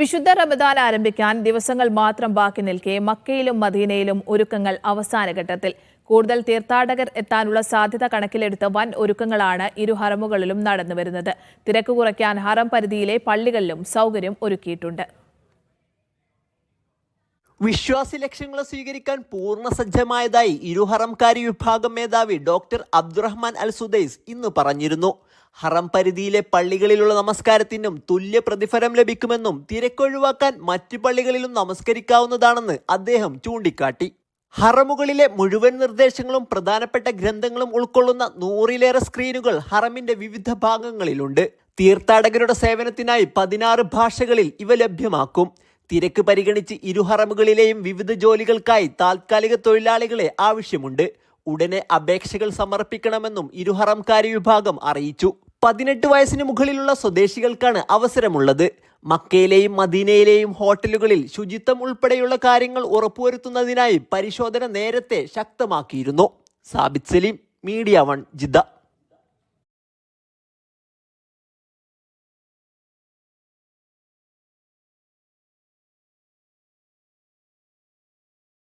വിശുദ്ധ റമദാൻ ആരംഭിക്കാൻ ദിവസങ്ങൾ മാത്രം ബാക്കി നിൽക്കെ മക്കയിലും മദീനയിലും ഒരുക്കങ്ങൾ അവസാന ഘട്ടത്തിൽ. കൂടുതൽ തീർത്ഥാടകർ എത്താനുള്ള സാധ്യത കണക്കിലെടുത്ത് വൻ ഒരുക്കങ്ങളാണ് ഇരു ഹറമുകളിലും നടന്നുവരുന്നത് തിരക്ക് കുറയ്ക്കാൻ ഹറം പരിധിയിലെ പള്ളികളിലും സൗകര്യം ഒരുക്കിയിട്ടുണ്ട്. വിശ്വാസി ലക്ഷ്യങ്ങളെ സ്വീകരിക്കാൻ പൂർണ സജ്ജമായതായി ഇരുഹറംകാരി വിഭാഗം മേധാവി ഡോക്ടർ അബ്ദുറഹ്മാൻ അൽ സുദൈസ് ഇന്ന് പറഞ്ഞിരുന്നു. ഹറം പരിധിയിലെ പള്ളികളിലുള്ള നമസ്കാരത്തിനും തുല്യ പ്രതിഫലം ലഭിക്കുമെന്നും തിരക്കൊഴിവാക്കാൻ മറ്റു പള്ളികളിലും നമസ്കരിക്കാവുന്നതാണെന്ന് അദ്ദേഹം ചൂണ്ടിക്കാട്ടി. ഹറമുകളിലെ മുഴുവൻ നിർദ്ദേശങ്ങളും പ്രധാനപ്പെട്ട ഗ്രന്ഥങ്ങളും ഉൾക്കൊള്ളുന്ന നൂറിലേറെ സ്ക്രീനുകൾ ഹറമിന്റെ വിവിധ ഭാഗങ്ങളിലുണ്ട്. തീർത്ഥാടകരുടെ സേവനത്തിനായി പതിനാറ് ഭാഷകളിൽ ഇവ ലഭ്യമാക്കും. തിരക്ക് പരിഗണിച്ച് ഇരുഹറമുകളിലെയും വിവിധ ജോലികൾക്കായി താൽക്കാലിക തൊഴിലാളികളെ ആവശ്യമുണ്ട്. ഉടനെ അപേക്ഷകൾ സമർപ്പിക്കണമെന്നും ഇരുഹറംകാരി വിഭാഗം അറിയിച്ചു. പതിനെട്ട് വയസ്സിന് മുകളിലുള്ള സ്വദേശികൾക്കാണ് അവസരമുള്ളത്. മക്കയിലെയും മദീനയിലെയും ഹോട്ടലുകളിൽ ശുചിത്വം ഉൾപ്പെടെയുള്ള കാര്യങ്ങൾ ഉറപ്പുവരുത്തുന്നതിനായി പരിശോധന നേരത്തെ ശക്തമാക്കിയിരുന്നു. Sabith Saleem media one Jeddah.